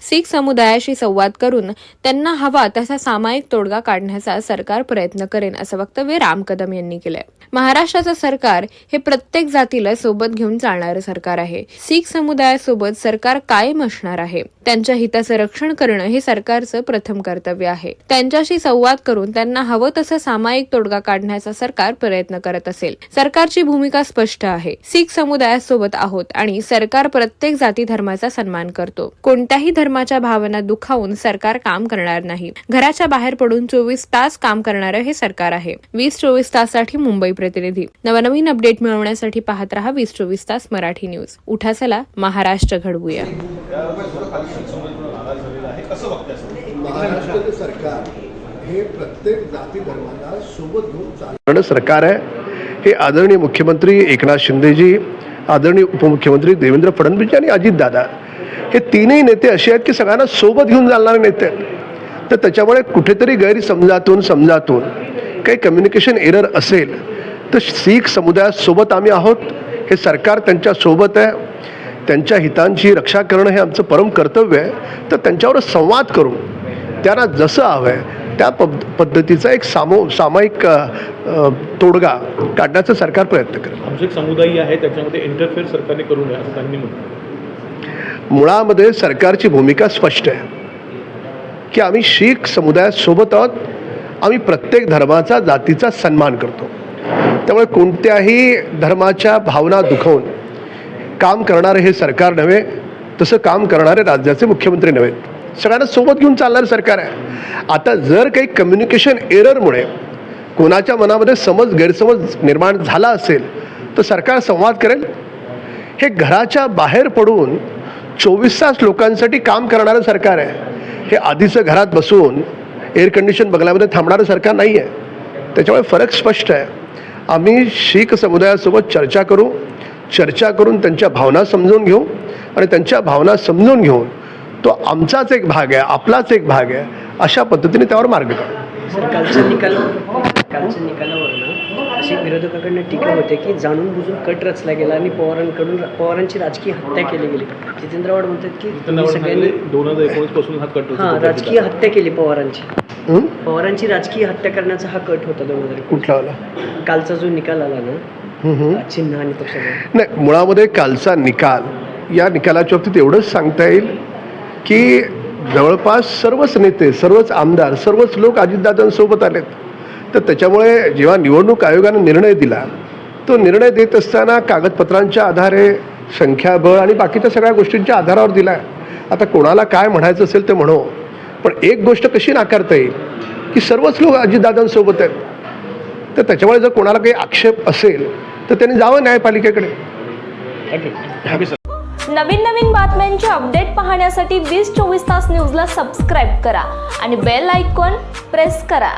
शीख समुदायाशी संवाद करून त्यांना हवा तसा सामायिक तोडगा काढण्याचा सरकार प्रयत्न करेन असं वक्तव्य राम कदम यांनी केलंय. महाराष्ट्राचं सरकार हे प्रत्येक जातीला सोबत घेऊन चालणारं सरकार आहे. शीख समुदायासोबत सरकार कायम असणार आहे. त्यांच्या हिताचं रक्षण करणं हे सरकारचं प्रथम कर्तव्य आहे. त्यांच्याशी संवाद करून त्यांना हवं तसं सामायिक तोडगा काढण्याचा सरकार प्रयत्न करत असेल. सरकारची भूमिका स्पष्ट आहे. शीख समुदायासोबत आहोत आणि सरकार प्रत्येक जाती धर्माचा सन्मान करतो. कोणत्याही धर्म धर्माच्या भावना दुखावून सरकार काम करणार नाही. घराच्या बाहेर पडून चोवीस तास काम करणारं हे सरकार आहे. वीस चोवीस ताससाठी मुंबई प्रतिनिधी. नवनवीन अपडेट मिळवण्यासाठी पाहत रहा वीस चोवीस तास मराठी न्यूज. उठा चला महाराष्ट्र घडवूया. महाराष्ट्र सरकार हे प्रत्येक जाती धर्माला सोबत घेऊन चालतं कारण सरकार आहे. हे आदरणीय मुख्यमंत्री एकनाथ शिंदेजी आदरणीय उपमुख्यमंत्री देवेंद्र फडणवीस आणि अजितदादा हे तीनही नेते असे आहेत की सगळ्यांना सोबत घेऊन चालणारे नेते आहेत. तर त्याच्यामुळे कुठेतरी गैरसमजातून समजातून काही कम्युनिकेशन एरर असेल तर शीख समुदायासोबत आम्ही आहोत. हे सरकार त्यांच्यासोबत आहे. त्यांच्या हितांची रक्षा करणं हे आमचं परम कर्तव्य आहे. तर त्यांच्यावर संवाद करून त्यांना जसं हवं आहे त्या पद पद्धतीचा एक सामो सामायिक तोडगा काढण्याचा सरकार प्रयत्न करेल. आमचे समुदाय आहे त्याच्यामध्ये इंटरफेअर सरकारने करू नये असं त्यांनी म्हटलं. मुळामध्ये सरकारची भूमिका स्पष्ट आहे. की आम्ही शीख समुदायासोबत आहोत आम्ही प्रत्येक धर्माचा जातीचा सन्मान करतो. त्यामुळे कोणत्याही धर्माच्या भावना दुखवून काम करणारे हे सरकार नव्हे तसं काम करणारे राज्याचे मुख्यमंत्री नव्हेत सगळ्यांना सोबत घेऊन चालणारं सरकार आहे. आता जर काही कम्युनिकेशन एररमुळे कोणाच्या मनामध्ये समज गैरसमज निर्माण झाला असेल तर सरकार संवाद करेल. हे घराच्या बाहेर पडून चोवीस तास लोकांसाठी काम करणारं सरकार आहे. हे आधीचं घरात बसून एअर कंडिशन बंगल्यामध्ये थांबणारं सरकार नाही आहे त्याच्यामुळे फरक स्पष्ट आहे. आम्ही शीख समुदायासोबत चर्चा करू चर्चा करून त्यांच्या भावना समजून घेऊ आणि त्यांच्या भावना समजून घेऊन तो आमचाच एक भाग आहे आपलाच एक भाग आहे अशा पद्धतीने त्यावर मार्ग काढू. अशी विरोधकाकडनं टीका होते की जाणून बुजून कट रचला गेला आणि पवारांकडून पवारांची राजकीय हत्या केली गेली. जितेंद्र आव्हाड म्हणतात की सगळ्यांनी दोन हजार एकोणीसपासून हा कट हां राजकीय हत्या केली पवारांची? पवारांची राजकीय हत्या करण्याचा हा कट होता दोन हजार कुठला आला कालचा जो निकाल आला ना हं, हं. चिन्ह आणि पक्षाचा. नाही मुळामध्ये कालचा निकाल या निकालाच्या बाबतीत एवढंच सांगता येईल की जवळपास सर्वच नेते सर्वच आमदार सर्वच लोक अजितदादांसोबत आलेत. तर त्याच्यामुळे जेव्हा निवडणूक आयोगाने निर्णय दिला तो निर्णय देत असताना कागदपत्रांच्या आधारे संख्याबळ आणि बाकीच्या सगळ्या गोष्टींच्या आधारावर दिला आता कोणाला काय म्हणायचं असेल ते म्हणो. पण एक गोष्ट कशी नाकारता येईल की सर्वच लोक अजितदादांसोबत आहेत. तर त्याच्यामुळे जर कोणाला काही आक्षेप असेल तर त्यांनी जावं न्यायपालिकेकडे. नवीन नवीन बातम्यांचे अपडेट पाहण्यासाठी वीस चोवीस तास न्यूजला सबस्क्राईब करा आणि बेल आयकॉन प्रेस करा.